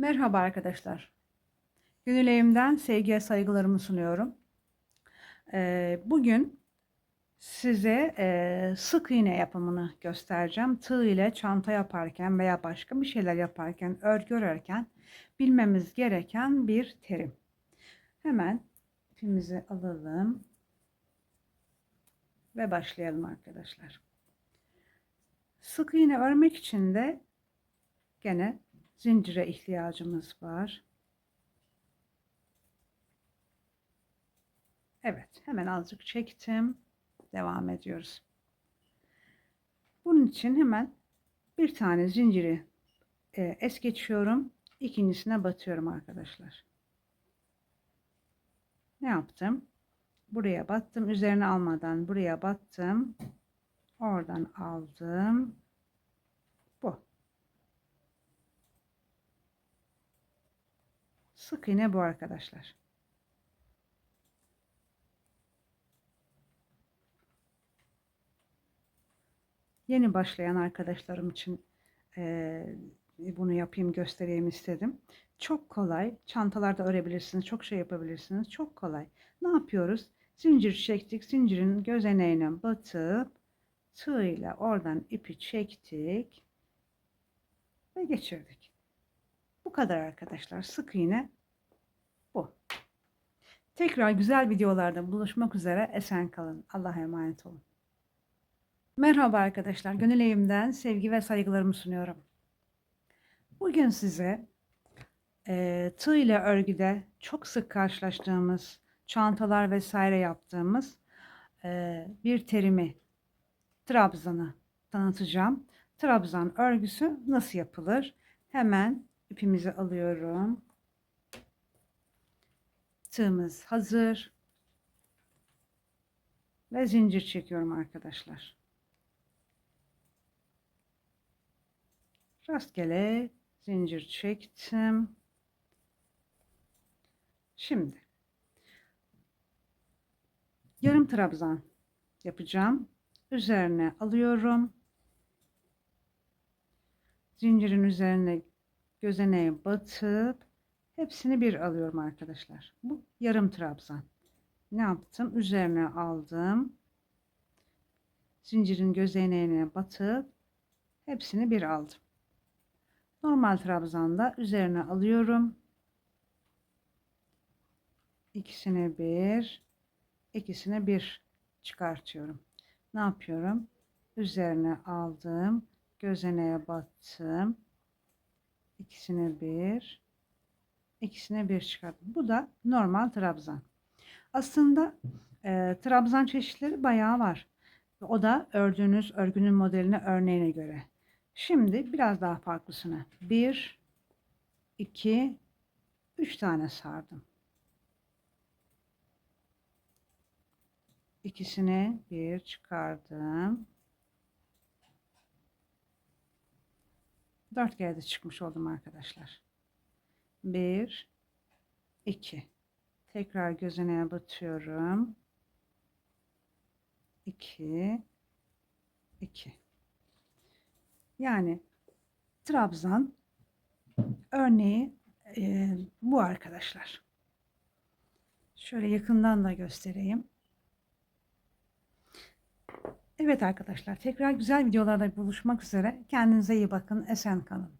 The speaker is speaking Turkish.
Merhaba arkadaşlar. Gönül evimden sevgiye saygılarımı sunuyorum. Ee, bugün size e, sık iğne yapımını göstereceğim. Tığ ile çanta yaparken veya başka bir şeyler yaparken, örgü örerken bilmemiz gereken bir terim. Hemen ipimizi alalım ve başlayalım arkadaşlar. Sık iğne örmek için de gene zincire ihtiyacımız var. Evet, hemen azıcık çektim. Devam ediyoruz. Bunun için hemen bir tane zinciri e, es geçiyorum. İkincisine batıyorum arkadaşlar. Ne yaptım? Buraya battım. Üzerine almadan buraya battım. Oradan aldım. Bu. Sık iğne bu arkadaşlar. Yeni başlayan arkadaşlarım için e, bunu yapayım göstereyim istedim. Çok kolay. Çantalarda örebilirsiniz. Çok şey yapabilirsiniz. Çok kolay. Ne yapıyoruz? Zincir çektik. Zincirin gözeneğine batıp tığ ile oradan ipi çektik ve geçirdik. Bu kadar arkadaşlar. Sık iğne bu. Tekrar güzel videolarda buluşmak üzere. Esen kalın. Allah'a emanet olun. Merhaba arkadaşlar. Gönül evimden sevgi ve saygılarımı sunuyorum. Bugün size e, tığ ile örgüde çok sık karşılaştığımız çantalar vesaire yaptığımız e, bir terimi trabzanı tanıtacağım. Trabzan örgüsü nasıl yapılır? Hemen ipimizi alıyorum. Tığımız hazır. Ve zincir çekiyorum arkadaşlar. Rastgele zincir çektim. Şimdi yarım trabzan yapacağım. Üzerine alıyorum. Zincirin üzerine gözeneğe batıp hepsini bir alıyorum arkadaşlar. Bu yarım trabzan. Ne yaptım? Üzerine aldım. Zincirin gözeneğine batıp hepsini bir aldım. Normal trabzanda üzerine alıyorum. İkisine bir, ikisine bir çıkartıyorum. Ne yapıyorum? Üzerine aldım. Gözeneğe battım. İkisine bir, ikisine bir çıkarttım. Bu da normal trabzan. Aslında e, trabzan çeşitleri bayağı var. O da ördüğünüz örgünün modeline örneğine göre. Şimdi biraz daha farklısını. 1 2 3 tane sardım. İkisini bir çıkardım. Dört kere de çıkmış oldum arkadaşlar. Bir, iki. Tekrar gözüne batıyorum. İki, iki. Yani Trabzan örneği e, bu arkadaşlar. Şöyle yakından da göstereyim. Evet arkadaşlar tekrar güzel videolarda buluşmak üzere. Kendinize iyi bakın. Esen kalın.